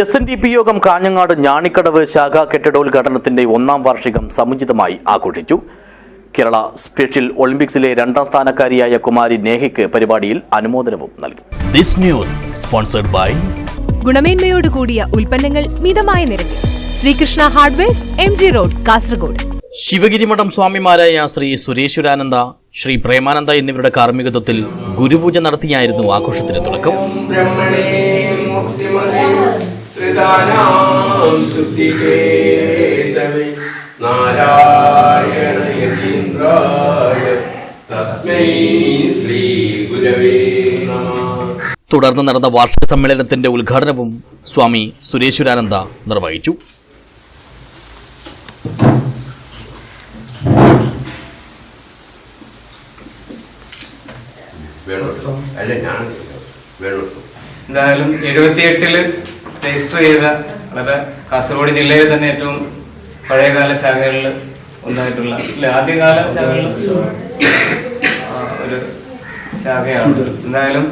S N D P യോഗം കാഞ്ഞങ്ങാട് ഞാണിക്കടവ് ശാഖാ കെട്ടിടോദ്ഘാടനത്തിന്റെ ഒന്നാം വാർഷികം സമുചിതമായി ആഘോഷിച്ചു. കേരള സ്പെഷ്യൽ ഒളിമ്പിക്സിലെ രണ്ടാം സ്ഥാനക്കാരിയായ കുമാരി നേഹയ്ക്ക് പരിപാടിയിൽ അനുമോദനവും നൽകി. ദിസ് ന്യൂസ് സ്പോൺസർഡ് ബൈ ഗുണമേന്മയോട് കൂടിയ ഉൽപ്പന്നങ്ങൾ മിതമായ നിരക്കിൽ. Sreekrishna hardware M G road Kasaragod. Sivagiri മഠം സ്വാമിമാരായ ശ്രീ സുരേശ്വരാനന്ദ ശ്രീ പ്രേമാനന്ദ എന്നിവരുടെ കാർമ്മികത്വത്തിൽ ഗുരുപൂജ നടത്തിയായിരുന്നു ആഘോഷത്തിന് തുടക്കം. ശ്രിതാനാം ശുദ്ധികേതവേ നാരായണ യതീന്ദ്രായ തസ്മൈ ശ്രീ ഗുരവേ നമ. തുടർന്ന് നടന്ന വാർഷിക സമ്മേളനത്തിന്റെ ഉദ്ഘാടനവും സ്വാമി സുരേശ്വരാനന്ദ നിർവഹിച്ചു. എന്തായാലും എഴുപത്തിയെട്ടിൽ രജിസ്റ്റർ ചെയ്ത വളരെ കാസർഗോഡ് ജില്ലയിൽ തന്നെ ഏറ്റവും പഴയകാല ശാഖകളിൽ ഒന്നായിട്ടുള്ള അല്ലെ ആദ്യകാല ശാഖകളിൽ ഒരു ശാഖയാണ്. എന്തായാലും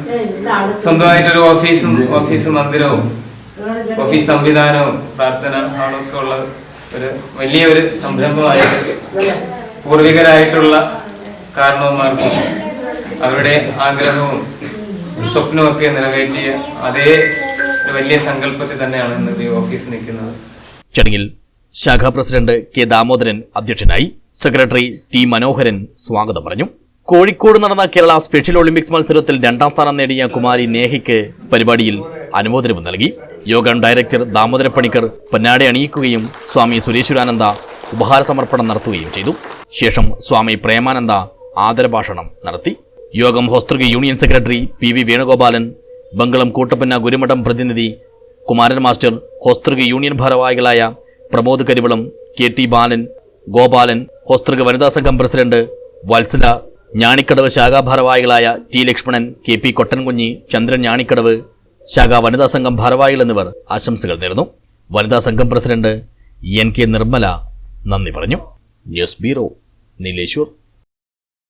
സ്വന്തമായിട്ടൊരു ഓഫീസും ഓഫീസ് മന്ദിരവും ഓഫീസ് സംവിധാനവും പ്രാർത്ഥന ആളൊക്കെ ഉള്ള ഒരു വലിയ ഒരു സംരംഭമായിട്ട് പൂർവികരായിട്ടുള്ള കാരണവന്മാർക്കും അവരുടെ ആഗ്രഹവും സ്വപ്നമൊക്കെ നിറവേറ്റിയ അതേ ഒരു വലിയ സങ്കല്പത്തിൽ തന്നെയാണ് ഇന്ന് ഈ ഓഫീസ് നിൽക്കുന്നത്. ചടങ്ങിൽ ശാഖാ പ്രസിഡന്റ് കെ ദാമോദരൻ അധ്യക്ഷനായി സെക്രട്ടറി ടി മനോഹരൻ സ്വാഗതം പറഞ്ഞു. കോഴിക്കോട് നടന്ന കേരള സ്പെഷ്യൽ ഒളിമ്പിക്സ് മത്സരത്തിൽ രണ്ടാം സ്ഥാനം നേടിയ കുമാരി നേഹയ്ക്ക് പരിപാടിയിൽ അനുമോദനവും നൽകി. യോഗ ഡയറക്ടർ ദാമോദര പണിക്കർ പൊന്നാടെ അണിയിക്കുകയും സ്വാമി സുരേശ്വരാനന്ദ ഉപഹാര സമർപ്പണം നടത്തുകയും ചെയ്തു. ശേഷം സ്വാമി പ്രേമാനന്ദ ആദരഭാഷണം നടത്തി. യോഗം ഹോസ്തൃക union secretary P V Venugopalan Bangalam Kootappanna ഗുരുമഠം പ്രതിനിധി കുമാരൻ മാസ്റ്റർ ഹോസ്തൃക യൂണിയൻ ഭാരവാഹികളായ പ്രമോദ് കരിവളം കെ ടി ബാലൻ ഗോപാലൻ ഹോസ്തൃക വനിതാ സംഘം പ്രസിഡന്റ് വത്സല ഞാണിക്കടവ് ശാഖാ ഭാരവാഹികളായ T Lakshmanan K P Kottankunhi Chandran Njanikkadavu ശാഖാ വനിതാ സംഘം ഭാരവാഹികൾ എന്നിവർ ആശംസകൾ നേർന്നു വനിതാ സംഘം പ്രസിഡന്റ് എൻ കെ നിർമ്മല നന്ദി പറഞ്ഞു. News bureau Nileshwar.